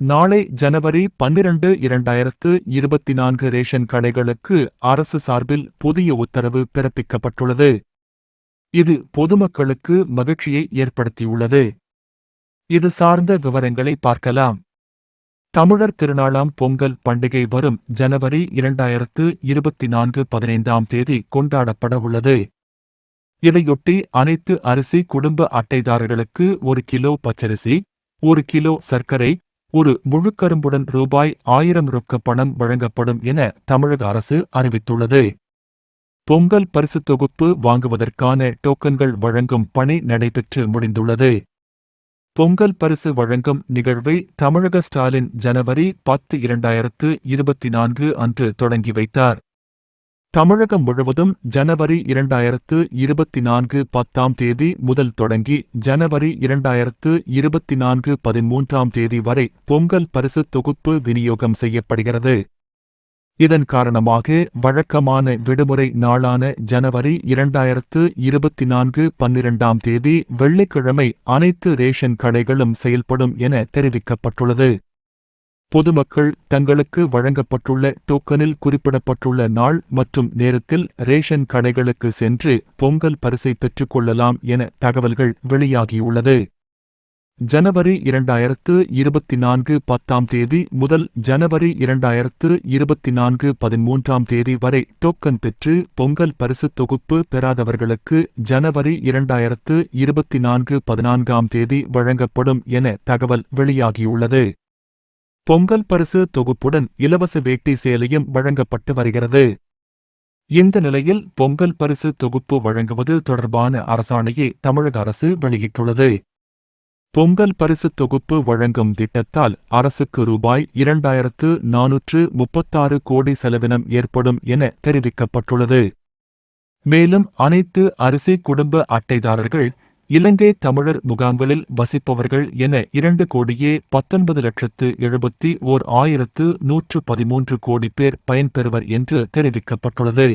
நாளை ஜனவரி பன்னிரண்டு இரண்டாயிரத்து இருபத்தி நான்கு ரேஷன் கடைகளுக்கு அரசு சார்பில் புதிய உத்தரவு பிறப்பிக்கப்பட்டுள்ளது. இது பொதுமக்களுக்கு மகிழ்ச்சியை ஏற்படுத்தியுள்ளது. இது சார்ந்த விவரங்களை பார்க்கலாம். தமிழர் திருநாளாம் பொங்கல் பண்டிகை வரும் ஜனவரி இரண்டாயிரத்து இருபத்தி நான்கு பதினைந்தாம் தேதி கொண்டாடப்பட உள்ளது. இதையொட்டி அனைத்து அரிசி குடும்ப அட்டைதாரர்களுக்கு ஒரு கிலோ பச்சரிசி ஒரு கிலோ சர்க்கரை ஒரு முழுக்கரும்புடன் ரூபாய் ஆயிரம் ரொக்க பணம் வழங்கப்படும் என தமிழக அரசு அறிவித்துள்ளது. பொங்கல் பரிசு தொகுப்பு வாங்குவதற்கான டோக்கன்கள் வழங்கும் பணி நடைபெற்று முடிந்துள்ளது. பொங்கல் பரிசு வழங்கும் நிகழ்வை தமிழக ஸ்டாலின் ஜனவரி பத்து இரண்டாயிரத்து இருபத்தி நான்கு அன்று தொடங்கி வைத்தார். தமிழகம் முழுவதும் ஜனவரி இரண்டாயிரத்து இருபத்தி நான்கு பத்தாம் தேதி முதல் தொடங்கி ஜனவரி இரண்டாயிரத்து இருபத்தி நான்கு பதிமூன்றாம் தேதி வரை பொங்கல் பரிசு தொகுப்பு விநியோகம் செய்யப்படுகிறது. இதன் காரணமாக வழக்கமான விடுமுறை நாளான ஜனவரி இரண்டாயிரத்து இருபத்தி நான்கு பன்னிரண்டாம் தேதி வெள்ளிக்கிழமை அனைத்து ரேஷன் கடைகளும் செயல்படும் என தெரிவிக்கப்பட்டுள்ளது. பொதுமக்கள் தங்களுக்கு வழங்கப்பட்டுள்ள டோக்கனில் குறிப்பிடப்பட்டுள்ள நாள் மற்றும் நேரத்தில் ரேஷன் கடைகளுக்கு சென்று பொங்கல் பரிசை பெற்றுக் கொள்ளலாம் என தகவல்கள் வெளியாகியுள்ளது. ஜனவரி இரண்டாயிரத்து இருபத்தி நான்கு பத்தாம் தேதி முதல் ஜனவரி இரண்டாயிரத்து இருபத்தி நான்கு பதிமூன்றாம் தேதி வரை டோக்கன் பெற்று பொங்கல் பரிசு தொகுப்பு பெறாதவர்களுக்கு ஜனவரி இரண்டாயிரத்து இருபத்தி நான்கு பதினான்காம் தேதி வழங்கப்படும் என தகவல் வெளியாகியுள்ளது. பொங்கல் பரிசு தொகுப்புடன் இலவச வேட்டி சேலையும் வழங்கப்பட்டு வருகிறது. இந்த நிலையில் பொங்கல் பரிசு தொகுப்பு வழங்குவது தொடர்பான அரசாணையை தமிழக அரசு வெளியிட்டுள்ளது. பொங்கல் பரிசு தொகுப்பு வழங்கும் திட்டத்தால் அரசுக்கு ரூபாய் இரண்டாயிரத்து நானூற்று முப்பத்தாறு கோடி செலவினம் ஏற்படும் என தெரிவிக்கப்பட்டுள்ளது. மேலும் அனைத்து அரிசி குடும்ப அட்டைதாரர்கள் இலங்கை தமிழர் முகாம்களில் வசிப்பவர்கள் என இரண்டு கோடியே பத்தொன்பது லட்சத்து எழுபத்தி ஓர் ஆயிரத்து நூற்று பதிமூன்று கோடி பேர் பயன்பெறுவர் என்று தெரிவிக்கப்பட்டுள்ளது.